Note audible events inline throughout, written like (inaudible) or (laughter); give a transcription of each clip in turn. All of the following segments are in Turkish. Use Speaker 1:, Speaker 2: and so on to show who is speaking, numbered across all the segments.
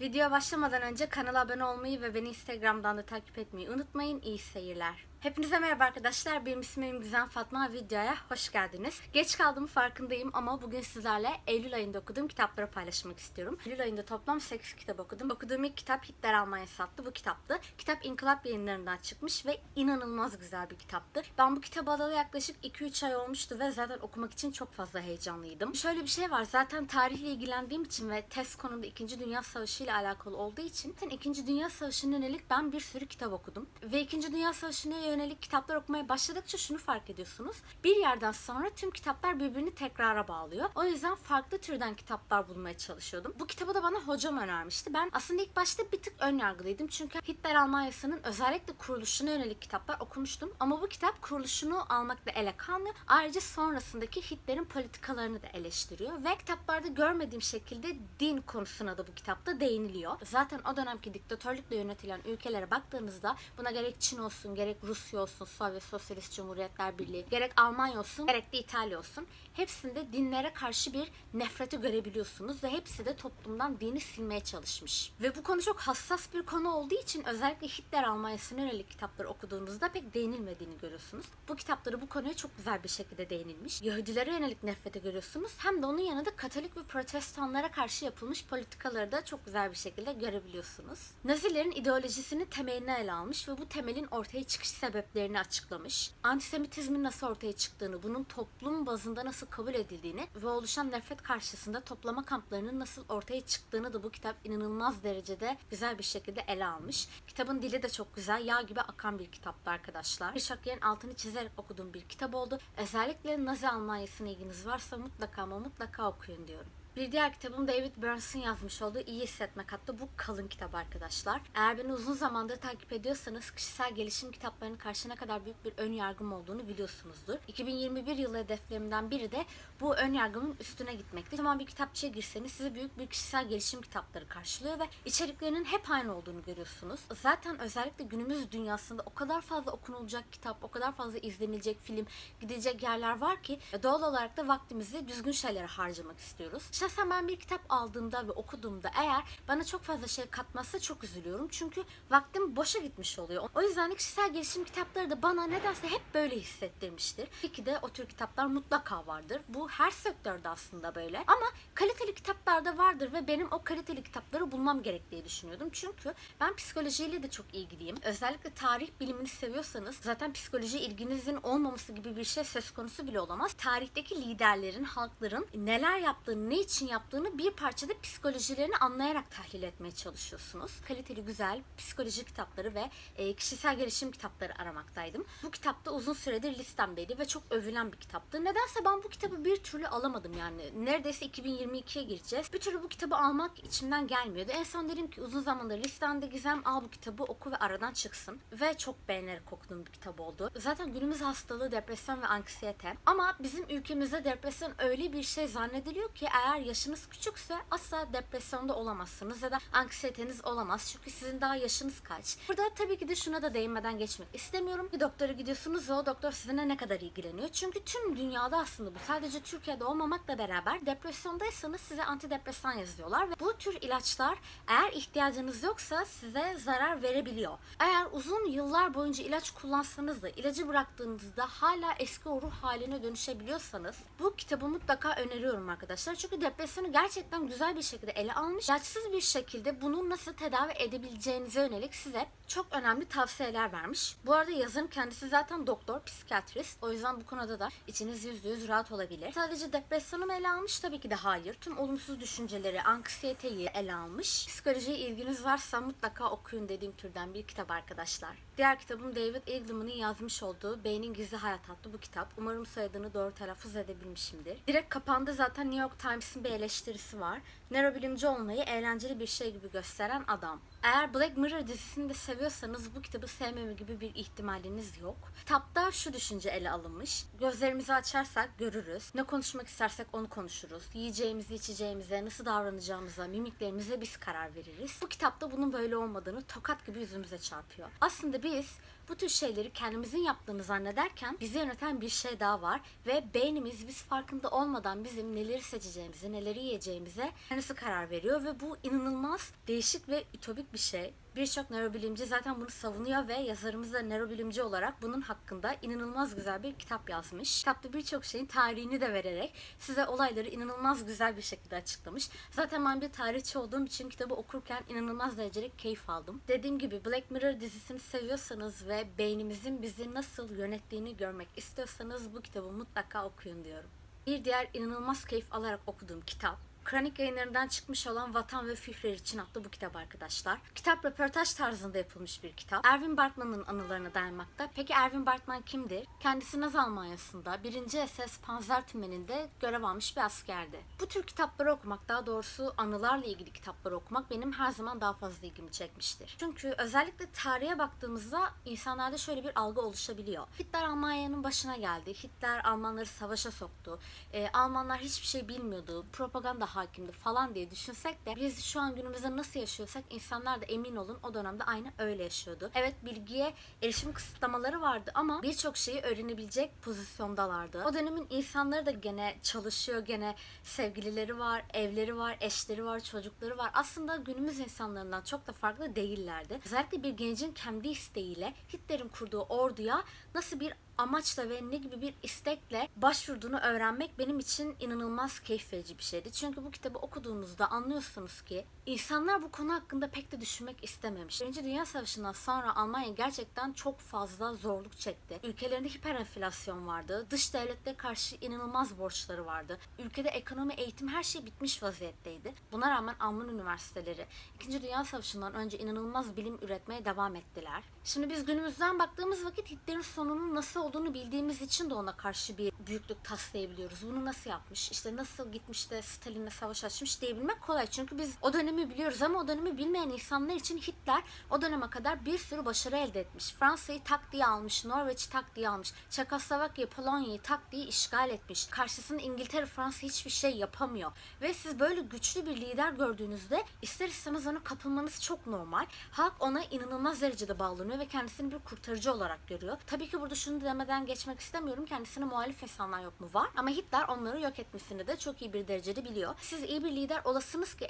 Speaker 1: Videoya başlamadan önce kanala abone olmayı ve beni Instagram'dan da takip etmeyi unutmayın. İyi seyirler. Hepinize merhaba arkadaşlar. Benim ismim Gizem Fatma. Videoya hoş geldiniz. Geç kaldığımı farkındayım ama bugün sizlerle Eylül ayında okuduğum kitapları paylaşmak istiyorum. Eylül ayında toplam 8 kitap okudum. Okuduğum ilk kitap Hitler Almanya'sı adlı bu kitaptı. Kitap İnkılap yayınlarından çıkmış ve inanılmaz güzel bir kitaptı. Ben bu kitabı alalı yaklaşık 2-3 ay olmuştu ve zaten okumak için çok fazla heyecanlıydım. Şöyle bir şey var. Zaten tarihle ilgilendiğim için ve test konumda 2. Dünya Savaşı ile alakalı olduğu için zaten 2. Dünya Savaşı'na yönelik ben bir sürü kitap okudum. Ve 2. Dünya Savaşı'na yönelik kitaplar okumaya başladıkça şunu fark ediyorsunuz. Bir yerden sonra tüm kitaplar birbirini tekrara bağlıyor. O yüzden farklı türden kitaplar bulmaya çalışıyordum. Bu kitabı da bana hocam önermişti. Ben aslında ilk başta bir tık ön yargılıydım. Çünkü Hitler Almanya'sının özellikle kuruluşuna yönelik kitaplar okumuştum. Ama bu kitap kuruluşunu almakla ele kalmıyor. Ayrıca sonrasındaki Hitler'in politikalarını da eleştiriyor. Ve kitaplarda görmediğim şekilde din konusuna da bu kitapta değiniliyor. Zaten o dönemki diktatörlükle yönetilen ülkelere baktığınızda buna gerek Çin olsun, gerek Rusya olsun, Sovyet Sosyalist Cumhuriyetler Birliği, gerek Almanya olsun, gerek de İtalya olsun. Hepsinde dinlere karşı bir nefreti görebiliyorsunuz ve hepsi de toplumdan dini silmeye çalışmış. Ve bu konu çok hassas bir konu olduğu için özellikle Hitler Almanya'sına yönelik kitapları okuduğunuzda pek değinilmediğini görüyorsunuz. Bu kitapları bu konuya çok güzel bir şekilde değinilmiş. Yahudilere yönelik nefreti görüyorsunuz. Hem de onun yanında Katolik ve Protestanlara karşı yapılmış politikaları da çok güzel bir şekilde görebiliyorsunuz. Nazilerin ideolojisini temeline ele almış ve bu temelin ortaya çıkış sebeplerini açıklamış. Antisemitizmin nasıl ortaya çıktığını, bunun toplum bazında nasıl kabul edildiğini ve oluşan nefret karşısında toplama kamplarının nasıl ortaya çıktığını da bu kitap inanılmaz derecede güzel bir şekilde ele almış. Kitabın dili de çok güzel, yağ gibi akan bir kitaptı arkadaşlar. Birçok yerin altını çizerek okuduğum bir kitap oldu. Özellikle Nazi Almanya'sına ilginiz varsa mutlaka ama mutlaka okuyun diyorum. Bir diğer kitabım David Burns'ın yazmış olduğu İyi Hissetmek adlı bu kalın kitap arkadaşlar. Eğer beni uzun zamandır takip ediyorsanız kişisel gelişim kitaplarının karşı ne kadar büyük bir ön yargım olduğunu biliyorsunuzdur. 2021 yılı hedeflerimden biri de bu ön yargımın üstüne gitmekti. Zaman bir kitapçıya girseniz size büyük bir kişisel gelişim kitapları karşılıyor ve içeriklerinin hep aynı olduğunu görüyorsunuz. Zaten özellikle günümüz dünyasında o kadar fazla okunulacak kitap, o kadar fazla izlenilecek film, gidecek yerler var ki doğal olarak da vaktimizi düzgün şeylere harcamak istiyoruz. Şahsen ben bir kitap aldığımda ve okuduğumda eğer bana çok fazla şey katmazsa çok üzülüyorum. Çünkü vaktim boşa gitmiş oluyor. O yüzden de kişisel gelişim kitapları da bana nedense hep böyle hissettirmiştir. Peki de o tür kitaplar mutlaka vardır. Bu her sektörde aslında böyle. Ama kaliteli kitaplar da vardır ve benim o kaliteli kitapları bulmam gerek diye düşünüyordum. Çünkü ben psikolojiyle de çok ilgiliyim. Özellikle tarih bilimini seviyorsanız zaten psikoloji ilginizin olmaması gibi bir şey söz konusu bile olamaz. Tarihteki liderlerin, halkların neler yaptığını, ne için yaptığını bir parçada psikolojilerini anlayarak tahlil etmeye çalışıyorsunuz. Kaliteli, güzel psikoloji kitapları ve e, kişisel gelişim kitapları aramaktaydım. Bu kitap da uzun süredir listemdeydi ve çok övülen bir kitaptı. Nedense ben bu kitabı bir türlü alamadım yani. Neredeyse 2022'ye gireceğiz. Bir türlü bu kitabı almak içimden gelmiyordu. En son dedim ki uzun zamandır listemde Gizem al bu kitabı oku ve aradan çıksın. Ve çok beğenerek okuduğum bir kitap oldu. Zaten günümüz hastalığı depresyon ve anksiyete. Ama bizim ülkemizde depresyon öyle bir şey zannediliyor ki eğer yaşınız küçükse asla depresyonda olamazsınız ya da anksiyeteniz olamaz. Çünkü sizin daha yaşınız kaç. Burada tabii ki de şuna da değinmeden geçmek istemiyorum. Bir doktora gidiyorsunuz o doktor sizinle ne kadar ilgileniyor. Çünkü tüm dünyada aslında bu. Sadece Türkiye'de olmamakla beraber depresyondaysanız size antidepresan yazıyorlar ve bu tür ilaçlar eğer ihtiyacınız yoksa size zarar verebiliyor. Eğer uzun yıllar boyunca ilaç kullansanız da ilacı bıraktığınızda hala eski o ruh haline dönüşebiliyorsanız bu kitabı mutlaka öneriyorum arkadaşlar. Çünkü depresyonu gerçekten güzel bir şekilde ele almış. İlaçsız bir şekilde bunu nasıl tedavi edebileceğinize yönelik size çok önemli tavsiyeler vermiş. Bu arada yazarın kendisi zaten doktor, psikiyatrist. O yüzden bu konuda da içiniz yüzde yüz rahat olabilir. Sadece depresyonu mu ele almış? Tabii ki de hayır. Tüm olumsuz düşünceleri, anksiyeteyi ele almış. Psikolojiye ilginiz varsa mutlaka okuyun dediğim türden bir kitap arkadaşlar. Diğer kitabım David Eagleman'ın yazmış olduğu Beynin Gizli Hayat adlı bu kitap. Umarım soyadını doğru telaffuz edebilmişimdir. Direkt kapağında zaten New York Times'ın bir eleştirisi var. Nörobilimci olmayı eğlenceli bir şey gibi gösteren adam. Eğer Black Mirror dizisini de seviyorsanız bu kitabı sevmeme gibi bir ihtimaliniz yok. Kitapta şu düşünce ele alınmış. Gözlerimizi açarsak görürüz. Ne konuşmak istersek onu konuşuruz. Yiyeceğimizi, içeceğimize, nasıl davranacağımıza, mimiklerimize biz karar veririz. Bu kitapta bunun böyle olmadığını tokat gibi yüzümüze çarpıyor. Aslında biz bu tür şeyleri kendimizin yaptığını zannederken bizi yöneten bir şey daha var ve beynimiz biz farkında olmadan bizim neleri seçeceğimizi, içeceğimize, neleri yiyeceğimize kendisi karar veriyor ve bu inanılmaz değişik ve ütopik bir şey. Birçok nörobilimci zaten bunu savunuyor ve yazarımız da nörobilimci olarak bunun hakkında inanılmaz güzel bir kitap yazmış. Kitapta birçok şeyin tarihini de vererek size olayları inanılmaz güzel bir şekilde açıklamış. Zaten ben bir tarihçi olduğum için kitabı okurken inanılmaz derecede keyif aldım. Dediğim gibi Black Mirror dizisini seviyorsanız ve beynimizin bizi nasıl yönettiğini görmek istiyorsanız bu kitabı mutlaka okuyun diyorum. Bir diğer inanılmaz keyif alarak okuduğum kitap Kronik yayınlarından çıkmış olan Vatan ve Führer için adlı bu kitap arkadaşlar. Kitap röportaj tarzında yapılmış bir kitap. Erwin Bartman'ın anılarına dayanmakta. Peki Erwin Bartman kimdir? Kendisi Nazi Almanya'sında 1. SS Panzer Tümeni'nde görev almış bir askerdi. Bu tür kitapları okumak, daha doğrusu anılarla ilgili kitapları okumak benim her zaman daha fazla ilgimi çekmiştir. Çünkü özellikle tarihe baktığımızda insanlarda şöyle bir algı oluşabiliyor. Hitler Almanya'nın başına geldi. Hitler Almanları savaşa soktu. Ee, Almanlar hiçbir şey bilmiyordu. Propaganda hakimdi falan diye düşünsek de biz şu an günümüzde nasıl yaşıyorsak insanlar da emin olun o dönemde aynı öyle yaşıyordu. Evet bilgiye erişim kısıtlamaları vardı ama birçok şeyi öğrenebilecek pozisyondalardı. O dönemin insanları da gene çalışıyor gene sevgilileri var, evleri var, eşleri var, çocukları var. Aslında günümüz insanlarından çok da farklı değillerdi. Özellikle bir gencin kendi isteğiyle Hitler'in kurduğu orduya nasıl bir amaçla ve ne gibi bir istekle başvurduğunu öğrenmek benim için inanılmaz keyif verici bir şeydi. Çünkü bu kitabı okuduğunuzda anlıyorsunuz ki insanlar bu konu hakkında pek de düşünmek istememiş. Birinci Dünya Savaşı'ndan sonra Almanya gerçekten çok fazla zorluk çekti. Ülkelerinde hiperenflasyon vardı. Dış devletlere karşı inanılmaz borçları vardı. Ülkede ekonomi, eğitim her şey bitmiş vaziyetteydi. Buna rağmen Alman üniversiteleri İkinci Dünya Savaşı'ndan önce inanılmaz bilim üretmeye devam ettiler. Şimdi biz günümüzden baktığımız vakit Hitler'in sonunun nasıl olduğunu bildiğimiz için de ona karşı bir büyüklük taslayabiliyoruz. Bunu nasıl yapmış, işte nasıl gitmiş de Stalin'le savaş açmış diyebilmek kolay. Çünkü biz o dönemi biliyoruz ama o dönemi bilmeyen insanlar için Hitler o döneme kadar bir sürü başarı elde etmiş. Fransa'yı tak diye almış, Norveç'i tak diye almış, Çekoslovakya, Polonya'yı tak diye işgal etmiş. Karşısında İngiltere, Fransa hiçbir şey yapamıyor. Ve siz böyle güçlü bir lider gördüğünüzde ister istemez ona kapılmanız çok normal. Halk ona inanılmaz derecede bağlanıyor ve kendisini bir kurtarıcı olarak görüyor. Tabii ki burada şunu demeden geçmek istemiyorum. Kendisine muhalif insanlar yok mu? Var. Ama Hitler onları yok etmesini de çok iyi bir derecede biliyor. Siz iyi bir lider olasınız ki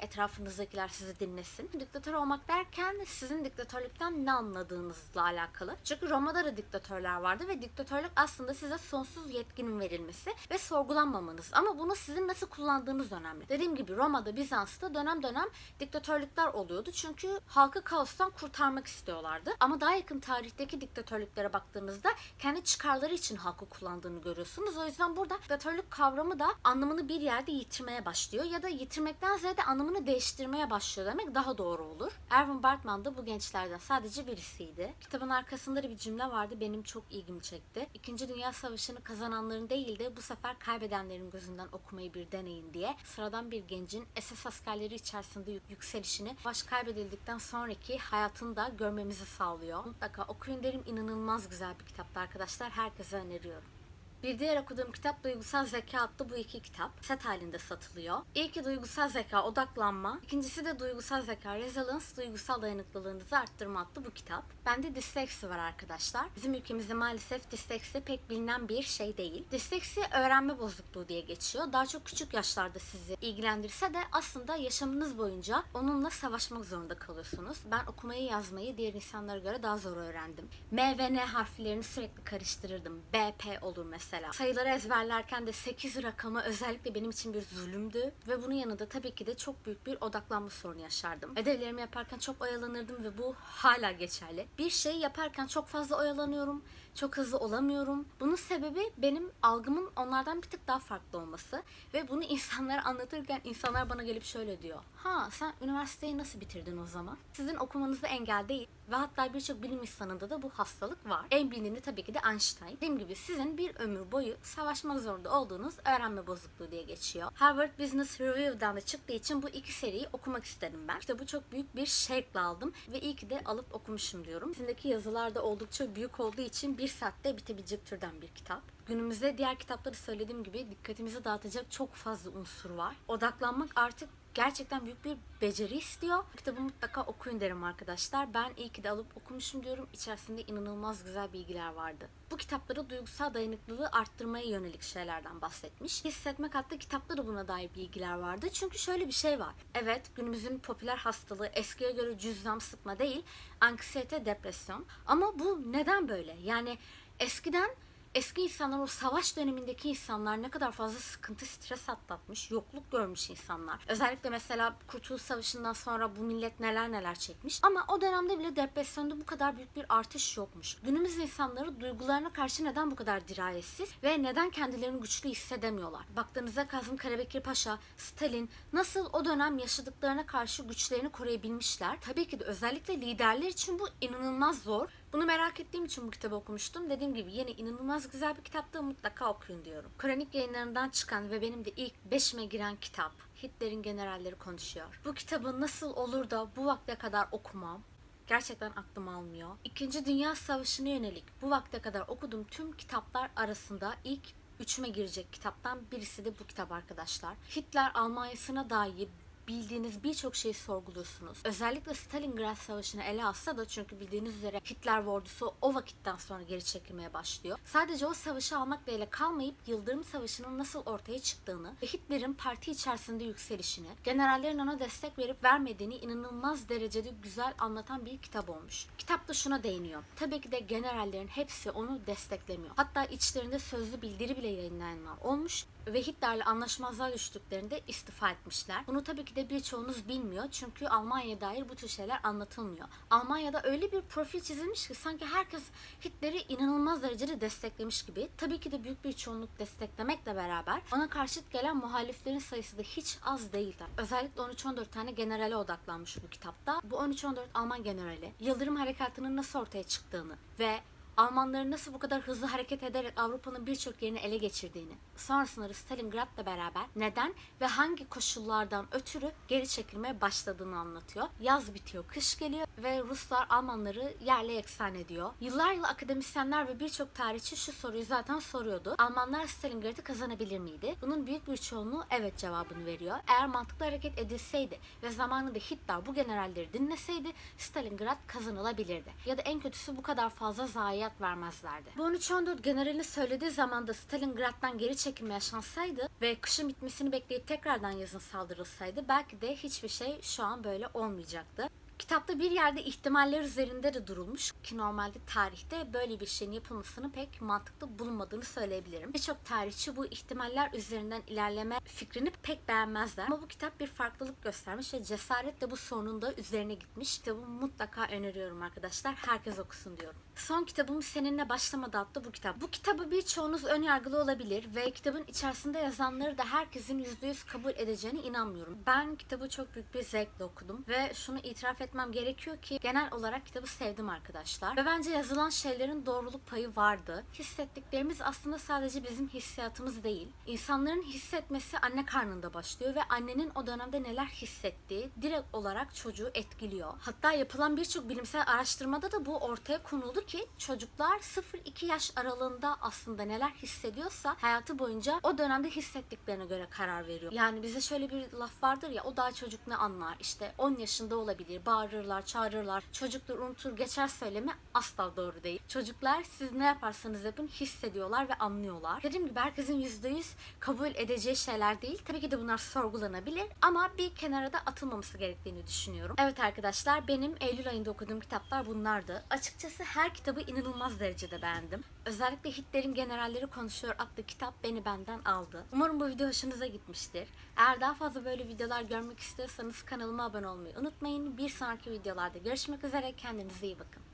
Speaker 1: etrafınızdakiler sizi dinlesin. Diktatör olmak derken sizin diktatörlükten ne anladığınızla alakalı. Çünkü Roma'da da diktatörler vardı ve diktatörlük aslında size sonsuz yetkinin verilmesi ve sorgulanmamanız. Ama bunu sizin nasıl kullandığınız önemli. Dediğim gibi Roma'da, Bizans'ta dönem dönem diktatörlükler oluyordu. Çünkü halkı kaostan kurtarmak istiyorlardı. Ama daha yakın tarihteki diktatörlüklere baktığınızda kendi çıkarları için halkı kullandığını görüyorsunuz. O yüzden burada diktatörlük kavramı da anlamını bir yerde yitirmeye başlıyor ya da yitirmekten ziyade anlamını değiştirmeye başlıyor demek daha doğru olur. Erwin Bartman da bu gençlerden sadece birisiydi. Kitabın arkasında da bir cümle vardı benim çok ilgimi çekti. İkinci Dünya Savaşı'nı kazananların değil de bu sefer kaybedenlerin gözünden okumayı bir deneyin diye sıradan bir gencin SS askerleri içerisinde yük- yükselişini baş kaybedildikten sonraki hayatını da görmemizi sağlıyor. Mutlaka okuyun derim inanılmaz güzel bir kitaptı arkadaşlar. Herkese öneriyorum. Bir diğer okuduğum kitap Duygusal Zeka adlı bu iki kitap. Set halinde satılıyor. İlki Duygusal Zeka Odaklanma. İkincisi de Duygusal Zeka Resilience Duygusal Dayanıklılığınızı Arttırma adlı bu kitap. Bende disleksi var arkadaşlar. Bizim ülkemizde maalesef disleksi pek bilinen bir şey değil. Disleksi öğrenme bozukluğu diye geçiyor. Daha çok küçük yaşlarda sizi ilgilendirse de aslında yaşamınız boyunca onunla savaşmak zorunda kalıyorsunuz. Ben okumayı yazmayı diğer insanlara göre daha zor öğrendim. M ve N harflerini sürekli karıştırırdım. B, P olur mesela. Sayıları ezberlerken de 8 rakamı özellikle benim için bir zulümdü. Ve bunun yanında tabii ki de çok büyük bir odaklanma sorunu yaşardım. Ödevlerimi yaparken çok oyalanırdım ve bu hala geçerli. Bir şeyi yaparken çok fazla oyalanıyorum. Çok hızlı olamıyorum. Bunun sebebi benim algımın onlardan bir tık daha farklı olması. Ve bunu (laughs) insanlara anlatırken insanlar bana gelip şöyle diyor. Ha sen üniversiteyi nasıl bitirdin o zaman? Sizin okumanızda engel değil. Ve hatta birçok bilim insanında da bu hastalık var. En bilinini tabii ki de Einstein. Dediğim gibi sizin bir ömür boyu savaşmak zorunda olduğunuz öğrenme bozukluğu diye geçiyor. Harvard Business Review'dan da çıktığı için bu iki seriyi okumak istedim ben. İşte bu çok büyük bir şevkle aldım ve iyi ki de alıp okumuşum diyorum. İçindeki yazılar da oldukça büyük olduğu için bir saatte bitebilecek türden bir kitap. Günümüzde diğer kitapları söylediğim gibi dikkatimizi dağıtacak çok fazla unsur var. Odaklanmak artık gerçekten büyük bir beceri istiyor. Kitabı mutlaka okuyun derim arkadaşlar. Ben iyi ki de alıp okumuşum diyorum. İçerisinde inanılmaz güzel bilgiler vardı. Bu kitapları duygusal dayanıklılığı arttırmaya yönelik şeylerden bahsetmiş. Hissetmek adlı kitapta da buna dair bilgiler vardı. Çünkü şöyle bir şey var. Evet günümüzün popüler hastalığı eskiye göre cüzdan sıkma değil, anksiyete, depresyon. Ama bu neden böyle? Yani eskiden eski insanlar o savaş dönemindeki insanlar ne kadar fazla sıkıntı, stres atlatmış, yokluk görmüş insanlar. Özellikle mesela Kurtuluş Savaşı'ndan sonra bu millet neler neler çekmiş. Ama o dönemde bile depresyonda bu kadar büyük bir artış yokmuş. Günümüz insanları duygularına karşı neden bu kadar dirayetsiz ve neden kendilerini güçlü hissedemiyorlar? Baktığınızda Kazım Karabekir Paşa, Stalin nasıl o dönem yaşadıklarına karşı güçlerini koruyabilmişler? Tabii ki de özellikle liderler için bu inanılmaz zor. Bunu merak ettiğim için bu kitabı okumuştum. Dediğim gibi yine inanılmaz güzel bir kitaptı mutlaka okuyun diyorum. Kronik yayınlarından çıkan ve benim de ilk beşime giren kitap Hitler'in Generalleri Konuşuyor. Bu kitabı nasıl olur da bu vakte kadar okumam gerçekten aklım almıyor. İkinci Dünya Savaşı'na yönelik bu vakte kadar okuduğum tüm kitaplar arasında ilk üçüme girecek kitaptan birisi de bu kitap arkadaşlar. Hitler Almanya'sına dair bildiğiniz birçok şeyi sorguluyorsunuz. Özellikle Stalingrad Savaşı'nı ele alsa da çünkü bildiğiniz üzere Hitler ordusu o vakitten sonra geri çekilmeye başlıyor. Sadece o savaşı almakla ele kalmayıp Yıldırım Savaşı'nın nasıl ortaya çıktığını ve Hitler'in parti içerisinde yükselişini, generallerin ona destek verip vermediğini inanılmaz derecede güzel anlatan bir kitap olmuş. Kitap da şuna değiniyor. Tabii ki de generallerin hepsi onu desteklemiyor. Hatta içlerinde sözlü bildiri bile yayınlayanlar olmuş ve Hitler'le anlaşmazlığa düştüklerinde istifa etmişler. Bunu tabii ki de birçoğunuz bilmiyor çünkü Almanya'ya dair bu tür şeyler anlatılmıyor. Almanya'da öyle bir profil çizilmiş ki sanki herkes Hitler'i inanılmaz derecede desteklemiş gibi. Tabii ki de büyük bir çoğunluk desteklemekle beraber ona karşıt gelen muhaliflerin sayısı da hiç az değildi. Özellikle 13-14 tane generale odaklanmış bu kitapta. Bu 13-14 Alman generali Yıldırım Harekatı'nın nasıl ortaya çıktığını ve Almanların nasıl bu kadar hızlı hareket ederek Avrupa'nın birçok yerini ele geçirdiğini, sonrasında Stalingrad'la beraber neden ve hangi koşullardan ötürü geri çekilmeye başladığını anlatıyor. Yaz bitiyor, kış geliyor ve Ruslar Almanları yerle yeksan ediyor. Yıllar yıl akademisyenler ve birçok tarihçi şu soruyu zaten soruyordu. Almanlar Stalingrad'ı kazanabilir miydi? Bunun büyük bir çoğunluğu evet cevabını veriyor. Eğer mantıklı hareket edilseydi ve zamanında Hitler bu generalleri dinleseydi Stalingrad kazanılabilirdi. Ya da en kötüsü bu kadar fazla zayiat vermezlerdi. Bu 13-14 generalini söylediği zaman da Stalingrad'dan geri çekilme yaşansaydı ve kışın bitmesini bekleyip tekrardan yazın saldırılsaydı belki de hiçbir şey şu an böyle olmayacaktı. Kitapta bir yerde ihtimaller üzerinde de durulmuş ki normalde tarihte böyle bir şeyin yapılmasını pek mantıklı bulmadığını söyleyebilirim. Birçok tarihçi bu ihtimaller üzerinden ilerleme fikrini pek beğenmezler. Ama bu kitap bir farklılık göstermiş ve cesaretle bu sorunun da üzerine gitmiş. Kitabı mutlaka öneriyorum arkadaşlar. Herkes okusun diyorum. Son kitabım Seninle Başlamadı adlı bu kitap. Bu kitabı birçoğunuz önyargılı olabilir ve kitabın içerisinde yazanları da herkesin %100 kabul edeceğine inanmıyorum. Ben kitabı çok büyük bir zevkle okudum ve şunu itiraf etmem gerekiyor ki genel olarak kitabı sevdim arkadaşlar. Ve bence yazılan şeylerin doğruluk payı vardı. Hissettiklerimiz aslında sadece bizim hissiyatımız değil. İnsanların hissetmesi anne karnında başlıyor ve annenin o dönemde neler hissettiği direkt olarak çocuğu etkiliyor. Hatta yapılan birçok bilimsel araştırmada da bu ortaya konuldu ki çocuklar 0-2 yaş aralığında aslında neler hissediyorsa hayatı boyunca o dönemde hissettiklerine göre karar veriyor. Yani bize şöyle bir laf vardır ya o daha çocuk ne anlar işte 10 yaşında olabilir bağırırlar çağırırlar çocuklar unutur geçer söylemi asla doğru değil. Çocuklar siz ne yaparsanız yapın hissediyorlar ve anlıyorlar. Dediğim gibi herkesin %100 kabul edeceği şeyler değil. Tabii ki de bunlar sorgulanabilir ama bir kenara da atılmaması gerektiğini düşünüyorum. Evet arkadaşlar benim Eylül ayında okuduğum kitaplar bunlardı. Açıkçası her kitabı inanılmaz derecede beğendim. Özellikle Hitler'in Generalleri Konuşuyor adlı kitap beni benden aldı. Umarım bu video hoşunuza gitmiştir. Eğer daha fazla böyle videolar görmek istiyorsanız kanalıma abone olmayı unutmayın. Bir sonraki videolarda görüşmek üzere. Kendinize iyi bakın.